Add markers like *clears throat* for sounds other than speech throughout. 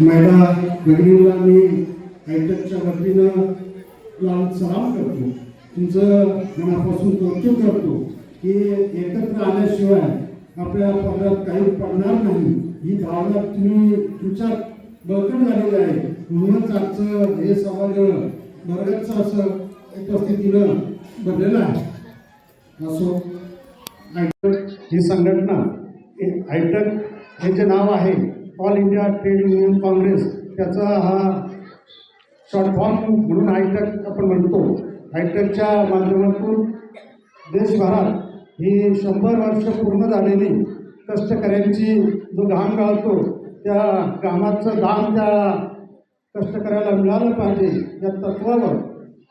महिला भगिनीला मी आयटकच्या वतीनं लावून सलाम करतो. तुमचं मनापासून कौतुक करतो की एकत्र आल्याशिवाय आपल्या पदरात काही पडणार नाही. ही भावना तुम्ही तुमच्यात बळकट झालेली आहे. म्हणूनच आजचं हे समाज बरंचसं असं उपस्थितीनं बनलेलं आहे. असो आयटक ही संघटना आयटक हे जे नाव आहे all India trade union Congress त्याचा हा शॉर्ट फॉर्म म्हणून हायटेक आपण म्हणतो. हायटेकच्या माध्यमातून देशभरात ही शंभर वर्ष पूर्ण झालेली कष्टकऱ्यांची जो घाम गाळतो त्या घामाचं दाम त्या कष्टकऱ्याला मिळालं पाहिजे या तत्वावर.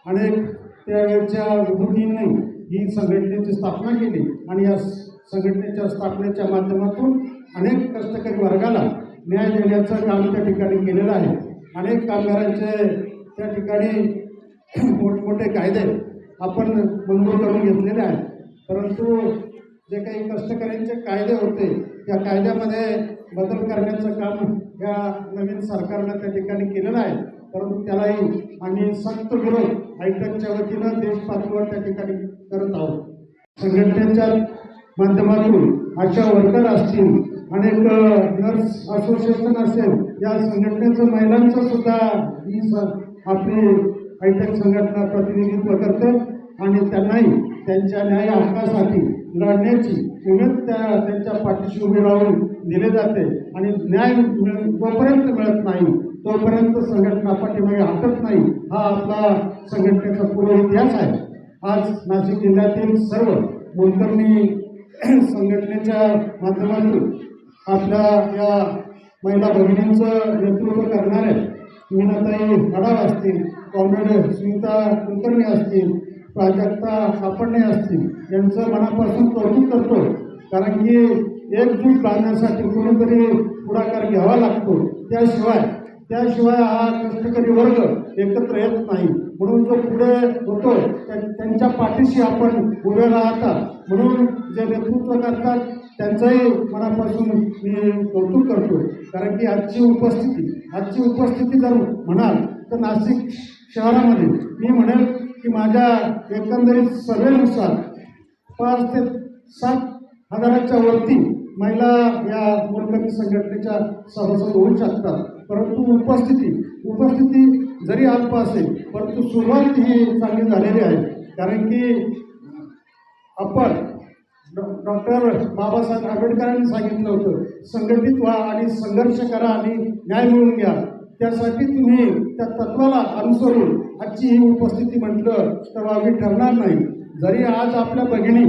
अनेक त्यावेळच्या विभूतींनी ही संघटनेची स्थापना केली आणि या संघटनेच्या स्थापनेच्या माध्यमातून अनेक कष्टकरी वर्गाला न्याय देण्याचं काम त्या ठिकाणी केलेलं आहे. अनेक कामगारांचे त्या ठिकाणी *clears throat* मोठमोठे कायदे आपण मंजूर करून घेतलेले आहेत. परंतु जे काही कष्टकऱ्यांचे कायदे होते त्या कायद्यामध्ये बदल करण्याचं काम या नवीन सरकारनं त्या ठिकाणी केलेलं आहे. परंतु त्यालाही आम्ही सक्त विरोध आयटकच्या वतीनं देश पातळीवर त्या ठिकाणी करत आहोत. संघटनेच्या माध्यमातून आशा वर्कर असतील अनेक नर्स असोसिएशन असेल या संघटनेचं महिलांचं सुद्धा ही स आपली हायटेक संघटना प्रतिनिधित्व करते आणि त्यांनाही त्यांच्या न्याय हक्कासाठी लढण्याची उमेद त्या त्यांच्या पाठीशी उभी राहून दिले जाते आणि न्याय मिळ जोपर्यंत मिळत नाही तोपर्यंत संघटना पाठीमागे हटत नाही हा आपला संघटनेचा पूर्व इतिहास आहे. आज नाशिक जिल्ह्यातील सर्व मोलकर्णी संघटनेच्या माध्यमातून आपल्या या महिला भगिनींचं नेतृत्व करणारे मीनाताई खडाव असतील कॉम्रेड सुनीता कुलकर्णी असतील प्राजक्ता सापडणे असतील यांचं मनापासून कौतुक करतो. कारण की एकजूट बांधण्यासाठी कोणीतरी पुढाकार घ्यावा लागतो. त्याशिवाय त्याशिवाय हा कष्टकरी वर्ग एकत्र येत नाही. म्हणून जो पुढे होतो त्या- त्यांच्या पाठीशी आपण उभे राहता. म्हणून जे नेतृत्व करतात त्यांचंही मनापासून मी कौतुक करतो. कारण की आजची उपस्थिती आजची उपस्थिती जर म्हणाल तर नाशिक शहरामध्ये मी म्हणेल की माझ्या एकंदरीत सर्वेनुसार पाच ते सात हजाराच्या वरती महिला या मोलकर्णी संघटनेच्या सभासद होऊ शकतात. परंतु उपस्थिती उपस्थिती जरी अल्प असेल परंतु सुरुवात ही चांगली झालेली आहे. कारण की आपण डॉक्टर बाबासाहेब आंबेडकरांनी सांगितलं होतं संघटित व्हा आणि संघर्ष करा आणि न्याय मिळवून घ्या. त्यासाठी तुम्ही त्या तत्वाला अनुसरून आजची ही उपस्थिती म्हटलं तर वावी ठरणार नाही. जरी आज आपल्या बहिणी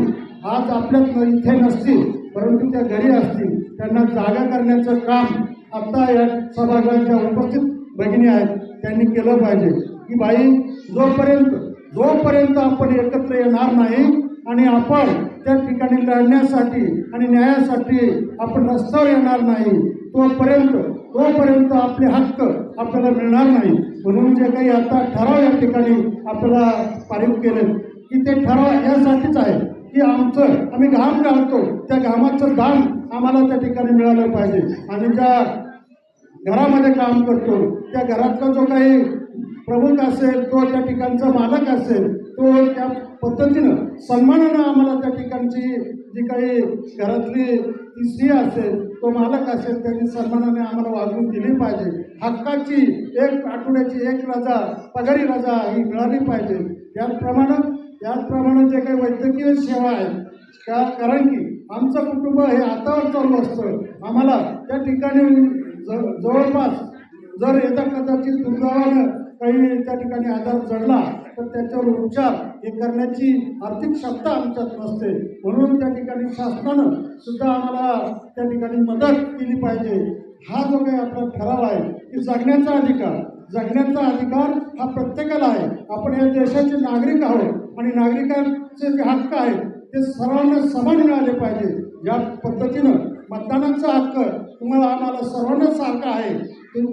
आज आपल्या इथे नसतील परंतु त्या घरी असतील त्यांना जागा करण्याचं काम आता या सभागृहाच्या उपस्थित भगिनी आहेत त्यांनी केलं पाहिजे. की बाई जोपर्यंत जोपर्यंत आपण एकत्र येणार नाही आणि आपण त्या ठिकाणी लढण्यासाठी आणि न्यायासाठी आपण रस्त्यावर येणार नाही. तोपर्यंत तोपर्यंत आपले हक्क आपल्याला मिळणार नाही. म्हणून जे काही आता ठराव या ठिकाणी आपल्याला पारित केले की ते ठराव यासाठीच आहे की आमचं आम्ही घाम घालतो त्या घामाचं दान आम्हाला त्या ठिकाणी मिळालं पाहिजे. आणि ज्या घरामध्ये काम करतो त्या घरातला जो काही प्रमुख असेल तो त्या ठिकाणचा मालक असेल तो त्या पद्धतीनं सन्मानानं आम्हाला त्या ठिकाणची जी काही घरातली ती स्त्री असेल तो मालक असेल त्यांनी सन्मानाने आम्हाला वागणूक दिली पाहिजे. हक्काची एक आठवड्याची एक रजा पगारी रजा ही मिळाली पाहिजे. त्याचप्रमाणे त्याचप्रमाणे जे काही वैद्यकीय सेवा आहेत त्या कारण की आमचं कुटुंब हे हातावर चालू असतं. आम्हाला त्या ठिकाणी जवळपास जर एका कदाचित दुर्दैवानं काही त्या ठिकाणी आजार जडला तर त्याच्यावर उपचार हे करण्याची आर्थिक क्षमता आमच्यात नसते. म्हणून त्या ठिकाणी शासनानं सुद्धा आम्हाला त्या ठिकाणी मदत केली पाहिजे. हा जो काही आपला ठराव आहे की जगण्याचा अधिकार जगण्याचा अधिकार हा प्रत्येकाला आहे. आपण या देशाचे नागरिक आहोत आणि नागरिकांचे जे हक्क आहेत ते सर्वांना समान मिळाले पाहिजे या पद्धतीनं मतदानाचा हक्क तुम्हाला आम्हाला सर्वांना सारखा आहे.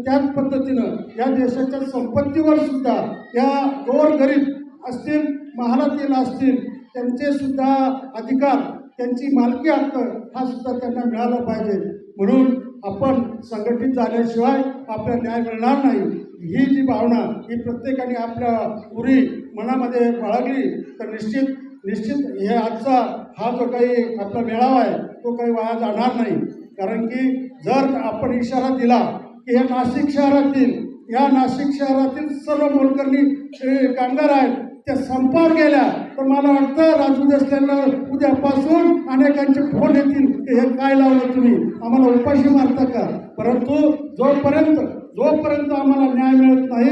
त्याच पद्धतीनं या देशाच्या संपत्तीवर सुद्धा या गोरगरीब असतील महालातील असतील त्यांचे सुद्धा अधिकार त्यांची मालकी हक्क हा सुद्धा त्यांना मिळाला पाहिजे. म्हणून आपण संघटित झाल्याशिवाय आपला न्याय मिळणार नाही. ही जी भावना ही प्रत्येकाने आपल्या उरी मनामध्ये बाळगली तर निश्चित निश्चित हे आजचा हा जो काही आपला मेळावा आहे तो काही वाया जाणार नाही. कारण की जर आपण इशारा दिला की हे नाशिक शहरातील या नाशिक शहरातील सर्व मोलकर्णी कामगार आहेत त्या संपावर गेल्या. तर मला वाटतं राजू देसल्यांना उद्यापासून अनेकांचे फोन येतील की हे काय लावलं तुम्ही? आम्हाला उपाशी मारता का? परंतु जोपर्यंत जोपर्यंत आम्हाला न्याय मिळत नाही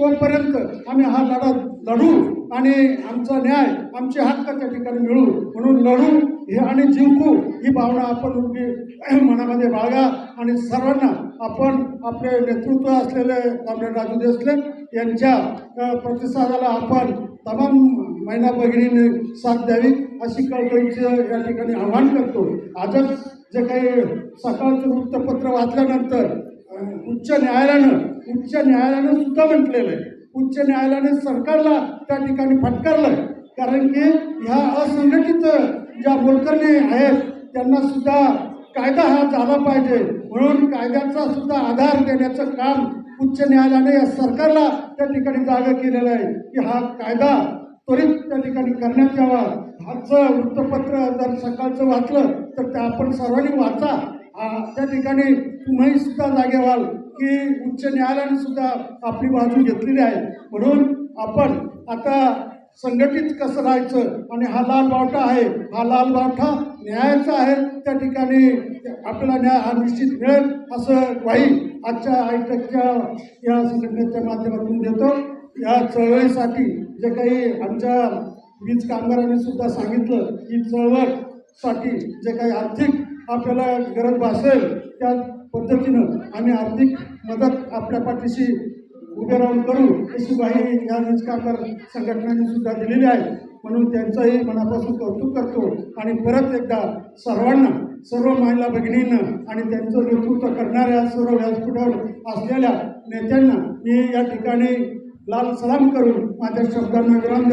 तोपर्यंत आम्ही हा लढा लढू आणि आमचा न्याय आमचे हक्क त्या ठिकाणी मिळू. म्हणून लढू हे आणि जिंकू ही भावना आपण *clears throat* मनामध्ये बाळगा आणि सर्वांना आपण आपले नेतृत्व असलेले कॉम्रेड राजू देसले यांच्या प्रतिसादाला आपण तमाम महिला भगिनीने साथ द्यावी अशी कळकळीचं या ठिकाणी आवाहन करतो. आजच जे काही सकाळचं वृत्तपत्र वाचल्यानंतर उच्च न्यायालयानं उच्च न्यायालयानं सुद्धा म्हटलेलं आहे. उच्च न्यायालयाने सरकारला त्या ठिकाणी फटकारलं कारण की ह्या असंघटित ज्या मोलकरणी आहेत त्यांना सुद्धा कायदा हा झाला पाहिजे. म्हणून कायद्याचा सुद्धा आधार देण्याचं काम उच्च न्यायालयाने या सरकारला त्या ठिकाणी जागा केलेलं आहे. की हा कायदा त्वरित त्या ठिकाणी करण्यात यावा. आजचं वृत्तपत्र जर सकाळचं वाचलं तर ते आपण सर्वांनी वाचा. त्या ठिकाणी तुम्ही सुद्धा जागे व्हाल की उच्च न्यायालयाने सुद्धा आपली बाजू घेतलेली आहे. म्हणून आपण आता संघटित कसं राहायचं आणि हा लाल बावठा आहे हा लाल बावठा न्यायाचा आहे त्या ठिकाणी आपल्याला न्याय हा निश्चित मिळेल असं ग्वाही आजच्या आयटकच्या या संघटनेच्या माध्यमातून देतो. या चळवळीसाठी जे काही आमच्या वीज कामगारांनी सुद्धा सांगितलं की चळवळसाठी जे काही आर्थिक आपल्याला गरज भासेल त्या पद्धतीनं आम्ही आर्थिक मदत आपल्या पाठीशी उभे राहून करू. अशी ग्वाही या वीज संघटनांनी सुद्धा दिलेली आहे. म्हणून त्यांचंही मनापासून कौतुक करतो. आणि परत एकदा सर्वांना सर्व महिला भगिनींना आणि त्यांचं नेतृत्व करणाऱ्या सर्व व्यासपीठावर असलेल्या नेत्यांना मी या ठिकाणी लाल सलाम करून माझ्या शब्दांना विराम देतो.